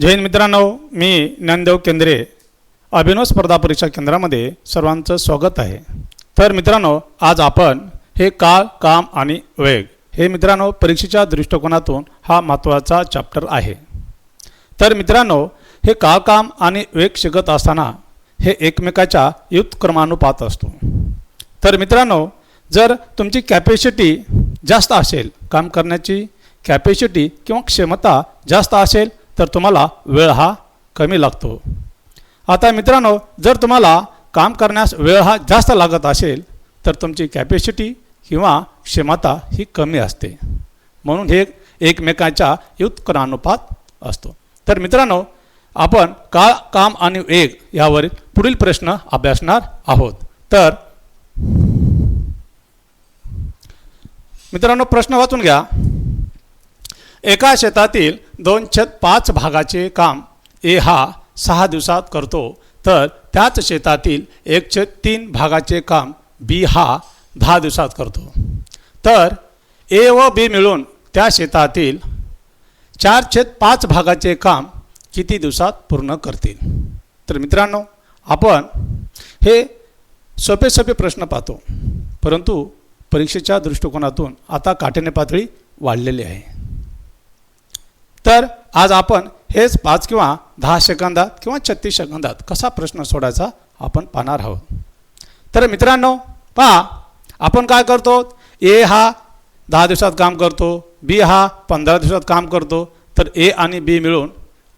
जैन मित्रांनो मी ज्ञानदेव केंद्रे. अभिनव स्पर्धा परीक्षा केंद्रामध्ये सर्वांचं स्वागत आहे. तर मित्रांनो आज आपण हे काळ काम आणि वेग हे मित्रांनो परीक्षेच्या दृष्टिकोनातून हा महत्त्वाचा चॅप्टर आहे. तर मित्रांनो हे काळ काम आणि वेग शिकत असताना हे एकमेकाच्या युतक्रमानुपात असतो. तर मित्रांनो जर तुमची कॅपॅसिटी जास्त असेल काम करण्याची कॅपॅसिटी किंवा क्षमता जास्त असेल तर तुम्हाला वेळ हा कमी लागतो. आता मित्रांनो जर तुम्हाला काम करण्यास वेळ हा जास्त लागत असेल तर तुमची कॅपॅसिटी किंवा क्षमता ही कमी असते. म्हणून हे एकमेकांच्या युद्धकरानुपात असतो. तर मित्रांनो आपण काळ काम आणि वेग यावरील पुढील प्रश्न अभ्यासणार आहोत. तर मित्रांनो प्रश्न वाचून घ्या. एका शेतातील दोन छत पाच भागाचे काम. ए हा सहा दिवसात करतो. तर त्याच शेतातील एक छत तीन भागाचे काम. बी हा दहा दिवसात करतो. तर ए व बी मिळून त्या शेतातील चार छेद पाच भागाचे काम किती दिवसात पूर्ण करतील? तर मित्रांनो आपण हे सोपे सोपे प्रश्न पाहतो. परंतु परीक्षेच्या दृष्टिकोनातून आता काठीण्य पातळी वाढलेली आहे. तर आज आपण हेच पाच किंवा दहा सेकंदात किंवा छत्तीस सेकंदात कसा प्रश्न सोडायचा आपण पाहणार आहोत. तर मित्रांनो पहा आपण काय करतो? ए हा दहा दिवसात काम करतो बी हा पंधरा दिवसात काम करतो तर ए आणि बी मिळून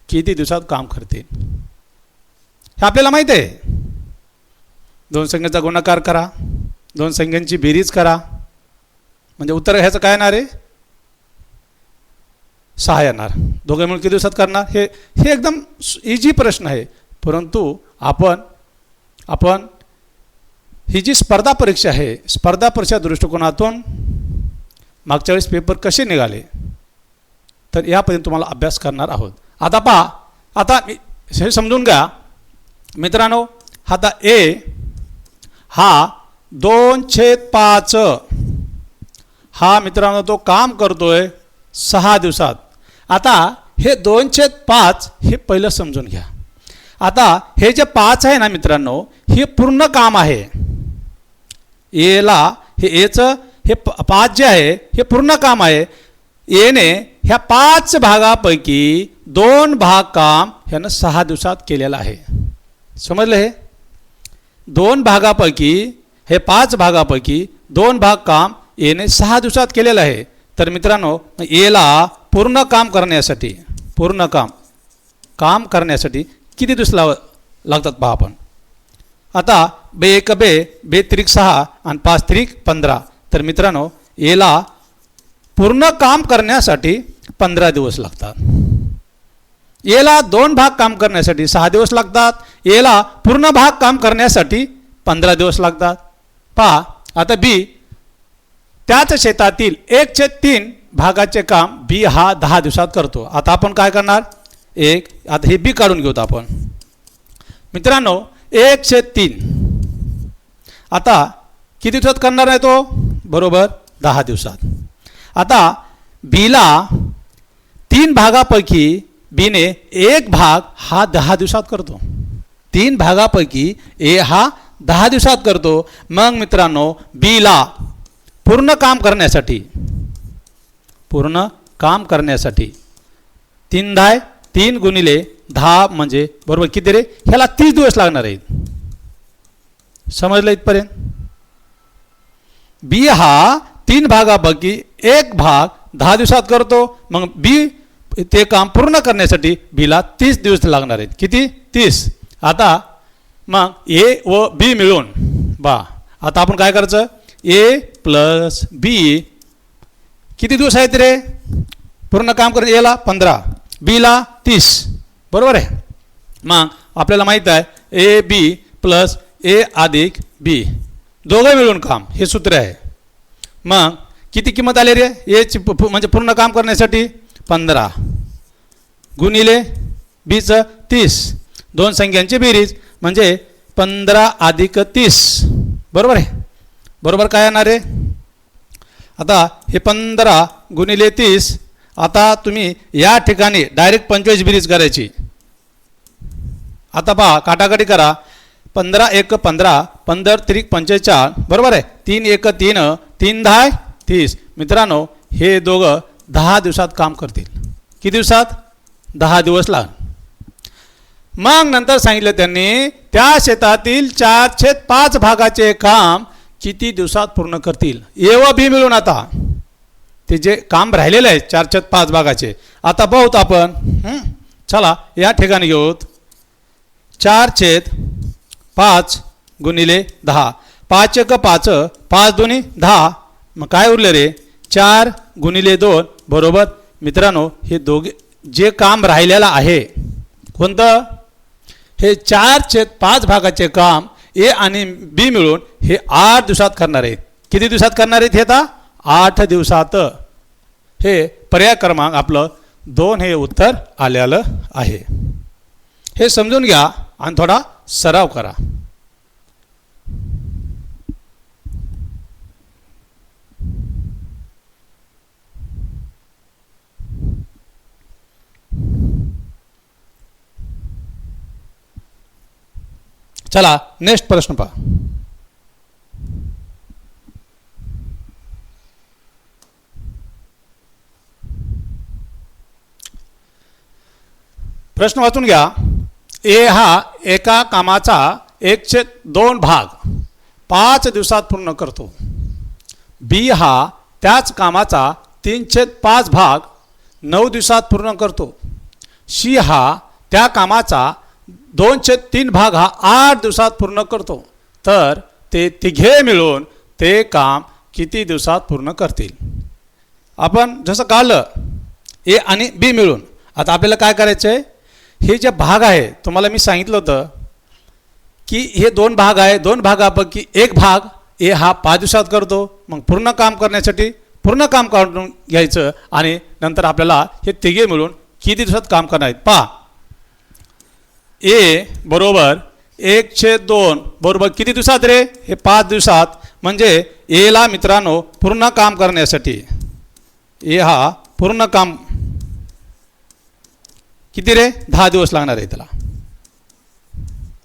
किती दिवसात काम करतील? हे आपल्याला माहीत आहे. दोन संख्येचा गुणाकार करा दोन संख्यांची बेरीज करा. म्हणजे उत्तर ह्याचं काय येणार आहे? सहा येणार. दोघे मिळून किती दिवसात करणार? हे हे एकदम इजी प्रश्न आहे. परंतु आपण आपण ही जी स्पर्धा परीक्षा आहे स्पर्धा परीक्षा दृष्टिकोनातून मागच्या वेळेस पेपर कसे निघाले? तर यापर्यंत तुम्हाला अभ्यास करणार आहोत. आता पहा आता मी हे समजून घ्या. मित्रांनो आता ए हा दोन छेद पाच. हा मित्रांनो तो काम करतोय सहा दिवसात. आता हे दोन छेद पाच हे पहिलं समजून घ्या. आता हे जे पाच आहे ना मित्रांनो हे पूर्ण काम आहे. एला हे एचं हे पाच जे आहे हे पूर्ण काम आहे. एने ह्या पाच भागापैकी दोन भाग काम ह्यानं सहा दिवसात केलेलं आहे. समजलं हे? दोन भागापैकी हे पाच भागापैकी दोन भाग काम एने सहा दिवसात केलेलं आहे. तर मित्रांनो एला पूर्ण काम करण्यासाठी पूर्ण काम काम करण्यासाठी किती दिवस लाव लागतात पहा आपण. आता बे एक बे बे त्रिक सहा आणि पाच त्रिक पंधरा. तर मित्रांनो याला पूर्ण काम करण्यासाठी पंधरा दिवस लागतात. याला दोन भाग काम करण्यासाठी सहा दिवस लागतात. याला पूर्ण भाग काम करण्यासाठी पंधरा दिवस लागतात. पहा आता बी त्याच शेतातील एक छेद तीन भागाचे काम बी हा दहा दिवसात करतो. आता आपण काय करणार? एक आता हे बी काढून घेऊत आपण. मित्रांनो एक तीन. आता किती दिवसात करणार आहे तो? बरोबर दहा दिवसात. आता बीला तीन भागापैकी बीने एक भाग हा दहा दिवसात करतो. तीन भागापैकी ए हा दहा दिवसात करतो. मग मित्रांनो बीला पूर्ण काम करण्यासाठी पूर्ण काम करण्यासाठी. तीन धाय तीन गुणिले दहा म्हणजे बरोबर किती रे? ह्याला तीस दिवस लागणार आहेत. समजलं इथपर्यंत? बी हा तीन भागापैकी एक भाग दहा दिवसात करतो मग बी ते काम पूर्ण करण्यासाठी बीला तीस दिवस लागणार आहेत. किती? तीस. आता मग ए व बी मिळून बा आता आपण काय करायचं? ए प्लस बी किती दिवस आहेत रे? पूर्ण काम कर एला पंधरा. बीला तीस. बरोबर आहे? मग आपल्याला माहीत आहे ए बी प्लस ए अधिक बी. दोघं मिळून काम हे सूत्र आहे. मग किती किंमत आली रे? एची पु- म्हणजे पूर्ण काम करण्यासाठी पंधरा. गुणिले बीचं तीस. दोन संख्यांची बेरीज म्हणजे पंधरा अधिक तीस. बरोबर आहे? बरोबर काय येणार आहे? आता हे पंधरा गुणिले तीस आता तुम्ही या ठिकाणी डायरेक्ट पंचवीस बिरीज करायची. आता पहा काटाकाटी करा. पंधरा एक पंधरा पंधरा त्रिक पंचेचाळ बरोबर आहे? तीन एक तीन तीन दहा तीस. मित्रांनो हे दोघं दहा दिवसात काम करतील. किती दिवसात? दहा दिवस लाग मग नंतर सांगितलं त्यांनी त्या शेतातील चार पाच भागाचे काम किती दिवसात पूर्ण करतील? एव बी मिळून आता. ते जे काम राहिलेलं आहे चार छेद पाच भागाचे आता बहुत आपण चला या ठिकाणी घेऊत चार छेद पाच गुणिले दहा. पाच एक पाच पाच दोन्ही दहा. मग काय उरले रे? चार गुणिले दोन बरोबर? मित्रांनो हे दोघे जे काम राहिलेलं आहे कोणतं? हे चार छेद पाच भागाचे काम ए आणि बी मिळून हे आठ दिवसात करणार आहेत. किती दिवसात करणार आहेत हे आता? आठ दिवसात. हे पर्याय क्रमांक आपलं दोन हे उत्तर आलेलं आहे. हे समजून घ्या आणि थोडा सराव करा. चला नेक्स्ट प्रश्न पहा. प्रश्न वाचून घ्या. ए हा एका कामाचा एकशे दोन भाग. पाच दिवसात पूर्ण करतो. बी हा त्याच कामाचा तीनशे पाच भाग. नऊ दिवसात पूर्ण करतो. सी हा त्या कामाचा दोनशे तीन भाग हा आठ दिवसात पूर्ण करतो. तर ते तिघे मिळून ते काम किती दिवसात पूर्ण करतील? आपण जसं काढलं ए आणि बी मिळून. आता आपल्याला काय करायचं आहे हे जे भाग आहे तुम्हाला मी सांगितलं होतं की हे दोन भाग आहे दोन भागापैकी एक भाग ए हा पाच दिवसात करतो. मग पूर्ण काम करण्यासाठी पूर्ण काम काढून घ्यायचं आणि नंतर आपल्याला हे तिघे मिळून किती दिवसात काम करणार आहेत? पहा. ए बरोबर एक छेद दोन बरोबर. किती दिवसात रे? हे पाच दिवसात. म्हणजे एला मित्रांनो पूर्ण काम करण्यासाठी. ए हा पूर्ण काम. किती रे? दहा दिवस लागणार आहे त्याला.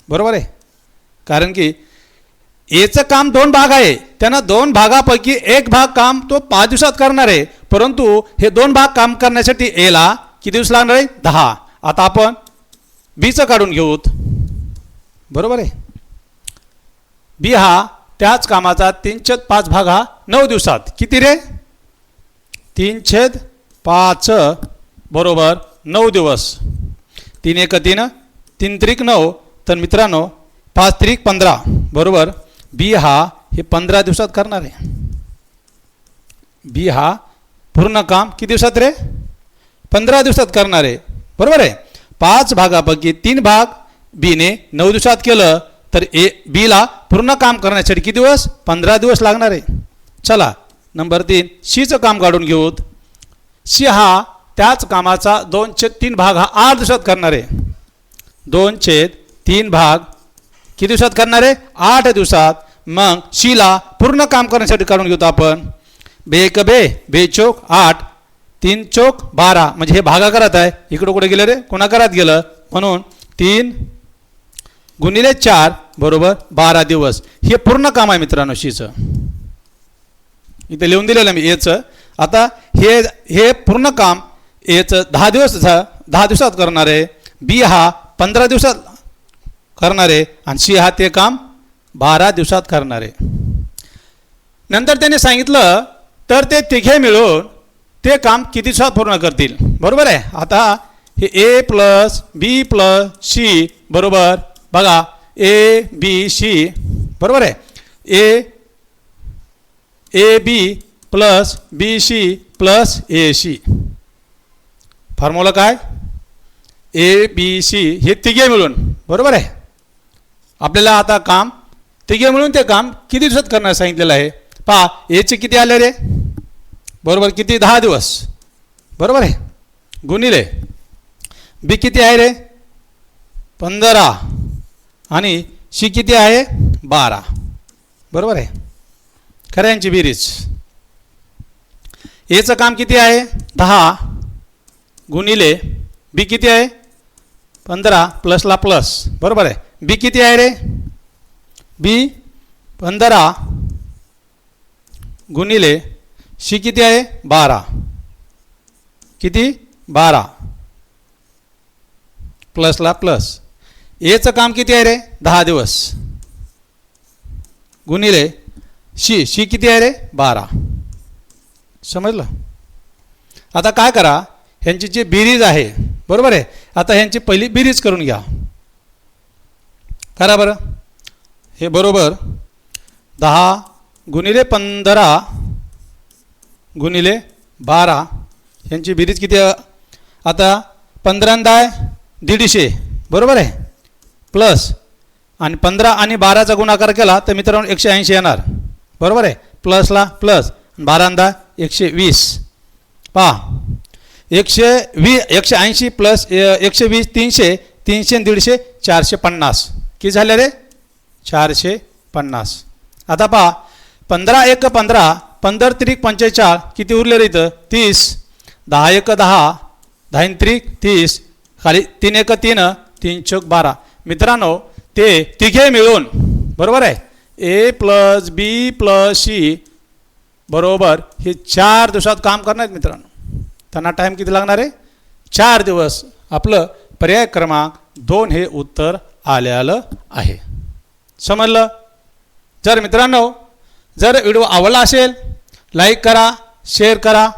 बरोबर आहे? कारण की एचं काम दोन भाग आहे. त्यांना दोन भागापैकी एक भाग काम तो पाच दिवसात करणार आहे. परंतु हे दोन भाग काम करण्यासाठी एला किती दिवस लागणार आहे? दहा. आता आपण बीचं काढून घेऊत बरोबर आहे? बी हा त्याच कामाचा तीन छेद पाच भाग हा नऊ दिवसात. किती रे? तीन छेद पाच. बरोबर नऊ दिवस. तीन एक तीन तीन त्रिक नऊ. तर मित्रांनो पाच त्रिक पंधरा. बरोबर? बी हा हे पंधरा दिवसात करणार आहे. बी हा पूर्ण काम किती दिवसात रे? पंधरा दिवसात करणार आहे. बरोबर आहे? पाच भागापैकी तीन भाग बीने नऊ दिवसात केलं तर ए बीला पूर्ण काम करण्यासाठी किती दिवस? पंधरा दिवस लागणार आहे. चला नंबर तीन सीचं काम काढून घेऊत सी हा त्याच कामाचा दोन छेद तीन भाग हा आठ दिवसात करणार आहे. दोन छेद तीन भाग किती दिवसात करणार आहे? आठ दिवसात. मग शीला पूर्ण काम करण्यासाठी काढून घेतो आपण. बे एक बे बे चोक आठ तीन चोक बारा. म्हणजे हे भागाकारात आहे. इकडं कुठे गेलं रे? कोणाकारात गेलं? म्हणून तीन गुणिले चार बरोबर बारा दिवस. हे पूर्ण काम आहे मित्रांनो शीचं. इथे लिहून दिलेलं मी एचं. आता हे हे पूर्ण काम एचं. दहा दिवस दहा दिवसात करणार. आहे बी हा पंधरा दिवसात करणार. आहे आणि सी हा ते काम बारा दिवसात करणार. आहे नंतर त्याने सांगितलं तर ते तिघे मिळून ते काम किती दिवसात पूर्ण करतील? बरोबर आहे? आता हे A plus B plus C बरोबर बघा ए बी सी बरोबर आहे? A A B plus B C plus A C formula काय? ए बी सी हे तिघे मिळून. बरोबर आहे? आपल्याला आता काम तिघे मिळून ते काम किती दिवसात करण्यास सांगितलेलं आहे? पहा एचे किती आले रे? बरोबर किती? दहा दिवस. बरोबर आहे? गुणिले. बी किती आहे रे? पंधरा. आणि सी किती आहे? बारा. बरोबर आहे? खऱ्यांची बिरीज. एचं काम किती आहे? दहा. गुणिले बी किती आहे? पंधरा प्लसला प्लस बरोबर आहे? बी किती आहे रे? बी पंधरा. गुणिले शी किती आहे? बारा. किती? बारा. प्लसला प्लस. एचं काम किती आहे रे? दहा दिवस. गुणिले शी. शी किती आहे रे? बारा. समजलं? आता काय करा? ह्यांची जी बिरीज आहे बरोबर आहे? आता ह्यांची पहिली बिरीज करून घ्या. करा बरं. हे बरोबर. दहा गुणिले पंधरा गुणिले बारा. ह्यांची बेरीज किती आता पंधरांदा आहे? दीडशे. बरोबर आहे? प्लस. आणि पंधरा आणि बाराचा गुणाकार केला तर मित्रांनो एकशे ऐंशी येणार. बरोबर आहे? प्लसला प्लस. बारांदा एकशे वीस. पहा. एकशे वी एकशे ऐंशी प्लस एकशे वीस तीनशे. तीनशे दीडशे चारशे पन्नास. किती झाले रे? चारशे पन्नास. आता पहा. पंधरा एक पंधरा. पंधरा त्रिक पंचेचाळ किती उरले रे इथं? तीस. दहा एक दहा. दहा त्रिक तीस. खाली तीन एक तीन तीन चौक बारा. मित्रांनो ते तिघे मिळून बरोबर आहे? A plus B plus C बरोबर. हे चार दिवसात काम करणार आहेत मित्रांनो. त्यांना टाईम किती लागणार आहे? चार दिवस. आपलं पर्याय क्रमांक दोन हे उत्तर आलेलं आहे. समजलं? जर मित्रांनो जर व्हिडिओ आवडला असेल लाईक करा शेअर करा.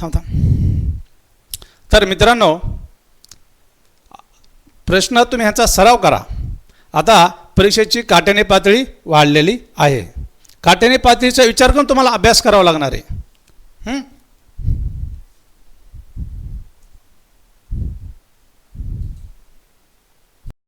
थांब थांब. तर मित्रांनो प्रश्न तुम्ही ह्याचा सराव करा. आता परीक्षेची काट्याने पातळी वाढलेली आहे. काट्याने पातळीचा विचार करून तुम्हाला अभ्यास करावा लागणार आहे?